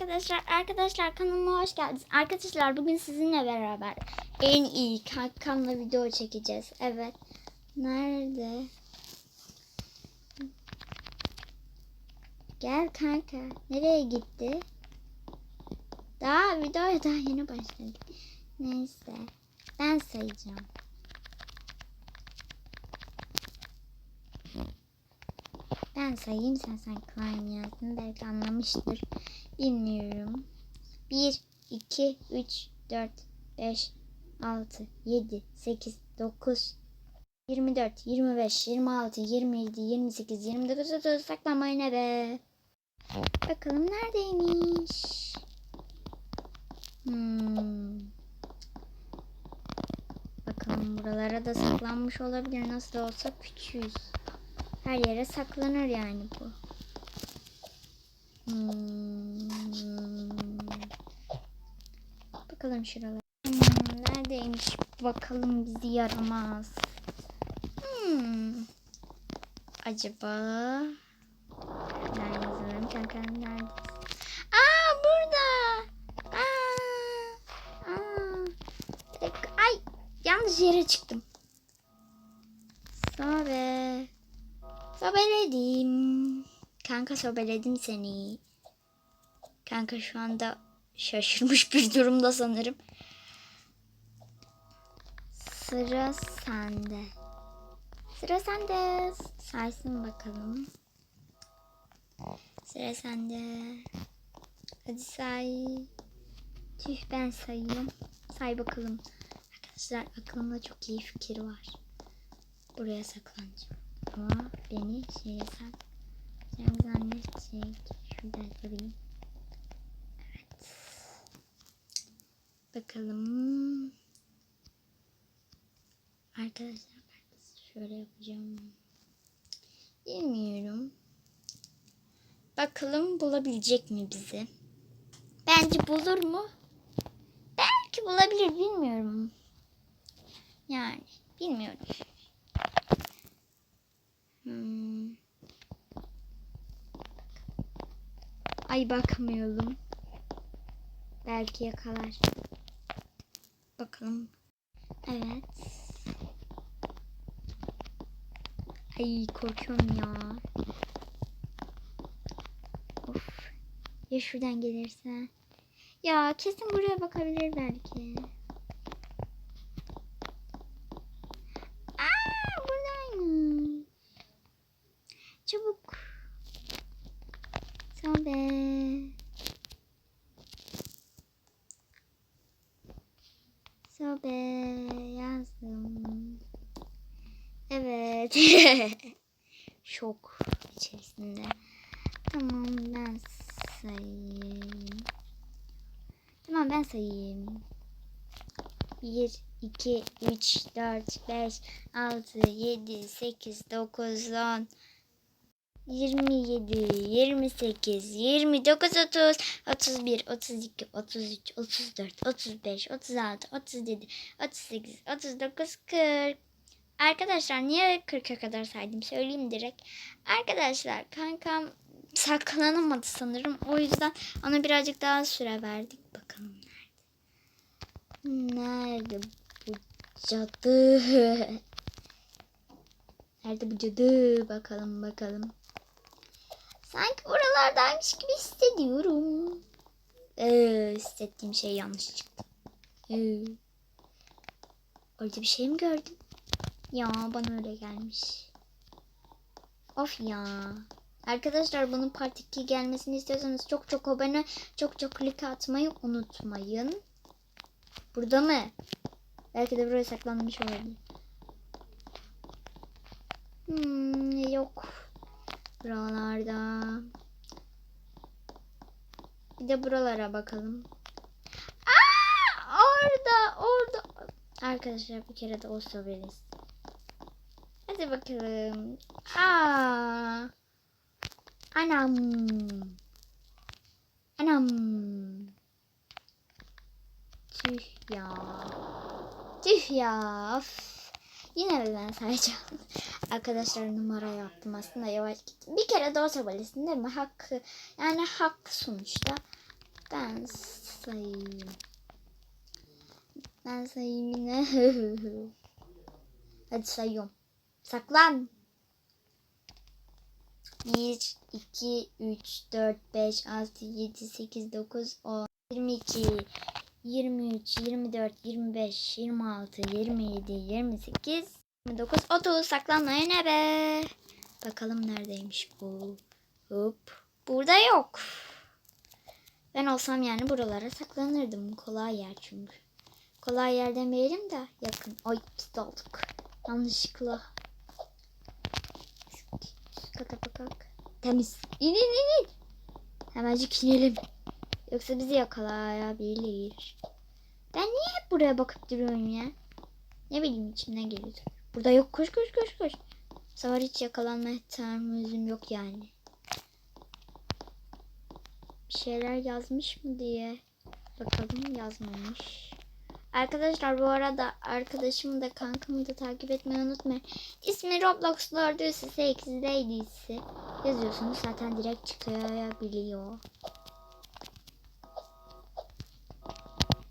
Arkadaşlar, arkadaşlar kanalıma hoş geldiniz. Arkadaşlar bugün sizinle beraber en iyi kankamla video çekeceğiz. Evet. Nerede? Gel kanka. Nereye gitti? Daha videoya daha yeni başladık. Neyse. Ben sayacağım. Ben sayayım sen sen climb yazdın. Belki anlamıştır. Bilmiyorum. 1, 2, 3, 4, 5, 6, 7, 8, 9, 24, 25, 26, 27, 28, 29, 30 saklanmayın eve. Bakalım neredeymiş? Hmm. Bakalım buralara da saklanmış olabilir. Nasıl olsa küçüğüz. Her yere saklanır yani bu. Hmm. Bakalım şuralara. Hmm, neredeymiş? Bakalım bizi yaramaz. Hmm. Acaba ben yazarım kanka nerede? Aa burada. Aa. Aa. Ay yanlış yere çıktım. Sobe. Sobeledim. Kanka sobeledim seni. Kanka şu anda şaşırmış bir durumda sanırım. Sıra sende. Sıra sende. Saysın bakalım. Sıra sende. Hadi say. Tüh ben sayayım. Say bakalım. Arkadaşlar aklımda çok iyi fikir var. Buraya saklanacağım. Ama beni şeye saklayacağım zannedecek. Şurada durayım. Evet. Bakalım. Arkadaşlar ben şöyle yapacağım. Bilmiyorum. Bakalım bulabilecek mi bizi? Bence bulur mu? Belki bulabilir bilmiyorum. Yani bilmiyorum. Hmm. Ay bakmayalım. Belki yakalar. Bakalım. Evet. Ay korkuyorum ya. Of. Ya şuradan gelirse. Ya kesin buraya bakabilir belki. Aa buradaymış. Çabuk. Sobe. Sobe yazdım. Evet. Şok içerisinde. Tamam ben sayayım. Tamam ben sayayım. 1, 2, 3, 4, 5, 6, 7, 8, 9, 10, 27, 28, 29, 30, 31, 32, 33, 34, 35, 36, 37, 38, 39, 40. Arkadaşlar niye 40'a kadar saydım söyleyeyim direkt. Arkadaşlar kankam saklanamadı sanırım. O yüzden ona birazcık daha süre verdik. Bakalım nerede? Nerede bu cadı? Nerede bu cadı? Bakalım bakalım. Sanki buralardaymış gibi hissediyorum. Ee, hissettiğim şey yanlış çıktı. Ee, orada bir şey mi gördüm? Ya bana öyle gelmiş. Of ya. Arkadaşlar bunun part 2 gelmesini istiyorsanız çok çok abone, çok çok like atmayı unutmayın. Burada mı? Belki de buraya saklanmış olabilir. Hmm, yok. Buralarda. Bir de buralara bakalım. Aa, orada, orada. Arkadaşlar bir kere de olsa veririz. Hadi bakalım. Aa. Anam. Anam. Tüh ya. Tüh ya. Of. Yine mi ben sayacağım? Arkadaşlar numara yaptım aslında yavaş gittim. Bir kere de olsa mi? Hakkı yani hak sonuçta. Ben sayayım. Ben sayayım yine. Hadi sayıyorum. Saklan. 1, 2, 3, 4, 5, 6, 7, 8, 9, 10, 22, 23, 24, 25, 26, 27, 28, 29, 30. Saklanmaya ne be? Bakalım neredeymiş bu. Hop. Burada yok. Ben olsam yani buralara saklanırdım. Kolay yer çünkü. Kolay yer demeyelim de yakın. Ay olduk. Yanlışlıkla. Kata bakak. Temiz. İn in in in. Hemencik inelim. Yoksa bizi yakalayabilir. Ben niye hep buraya bakıp duruyorum ya? Ne bileyim içimden geliyor. Burada yok. Koş koş koş koş. Sefer hiç yakalanma ihtimalim yok yani. Bir şeyler yazmış mı diye. Bakalım yazmamış. Arkadaşlar bu arada arkadaşımı da kankamı da takip etmeyi unutmayın. İsmi Roblox Lord'u size 8'deydi ise yazıyorsunuz zaten direkt çıkabiliyor.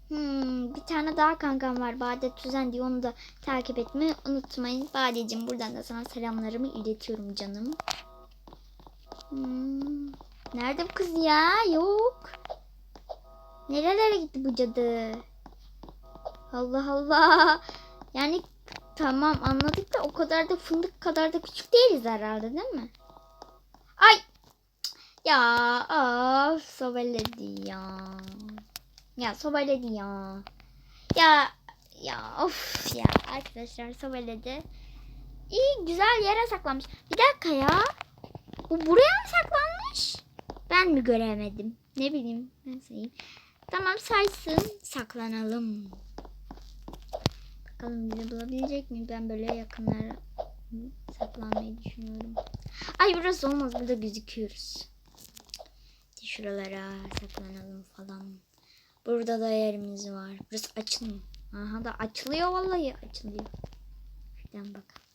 Hmm, bir tane daha kankam var Bade Tüzen diye onu da takip etmeyi unutmayın. Badeciğim buradan da sana selamlarımı iletiyorum canım. Hmm, nerede bu kız ya? Yok. Nerelere gitti bu cadı? Allah Allah. Yani tamam anladık da o kadar da fındık kadar da küçük değiliz herhalde değil mi? Ay. Ya of sobeledi ya. Ya sobeledi ya. Ya ya of ya arkadaşlar sobeledi. İyi güzel yere saklanmış. Bir dakika ya. Bu buraya mı saklanmış? Ben mi göremedim? Ne bileyim ben sayayım. Tamam saysın. Saklanalım. Bakalım bizi bulabilecek mi? Ben böyle yakınlara saklanmayı düşünüyorum. Ay burası olmaz. Burada gözüküyoruz. Şuralara saklanalım falan. Burada da yerimiz var. Burası açılmıyor. Aha da açılıyor vallahi açılıyor. Şuradan bakalım.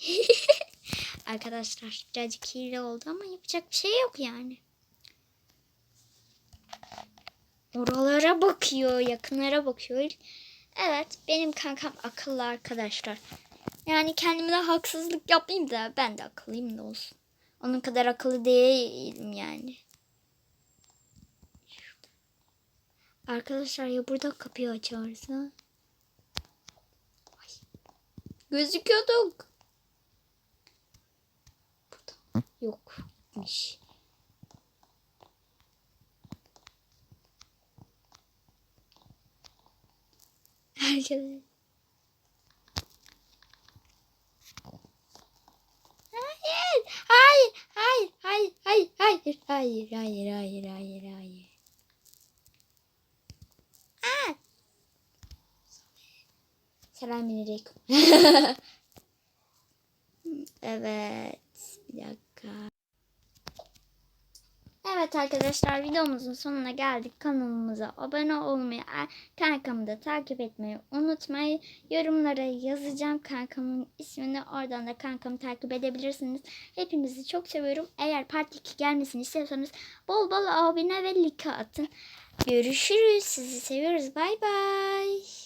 Arkadaşlar birazcık hile oldu ama yapacak bir şey yok yani. Oralara bakıyor, yakınlara bakıyor. Evet, benim kankam akıllı arkadaşlar. Yani kendime haksızlık yapmayayım da ben de akıllıyım da olsun. Onun kadar akıllı değilim yani. Arkadaşlar ya burada kapıyı açarsa? Ay. Gözüküyorduk. Burada. Yokmuş. Herkes. Hayır, hayır, hayır, hayır, hayır, hayır, hayır, hayır, hayır, hayır, hayır. Aa. Selamünaleyküm. evet, bir dakika. Evet arkadaşlar videomuzun sonuna geldik. Kanalımıza abone olmayı, kankamı da takip etmeyi unutmayın. Yorumlara yazacağım kankamın ismini. Oradan da kankamı takip edebilirsiniz. Hepinizi çok seviyorum. Eğer part 2 gelmesini istiyorsanız bol bol abone ve like atın. Görüşürüz. Sizi seviyoruz. Bay bay.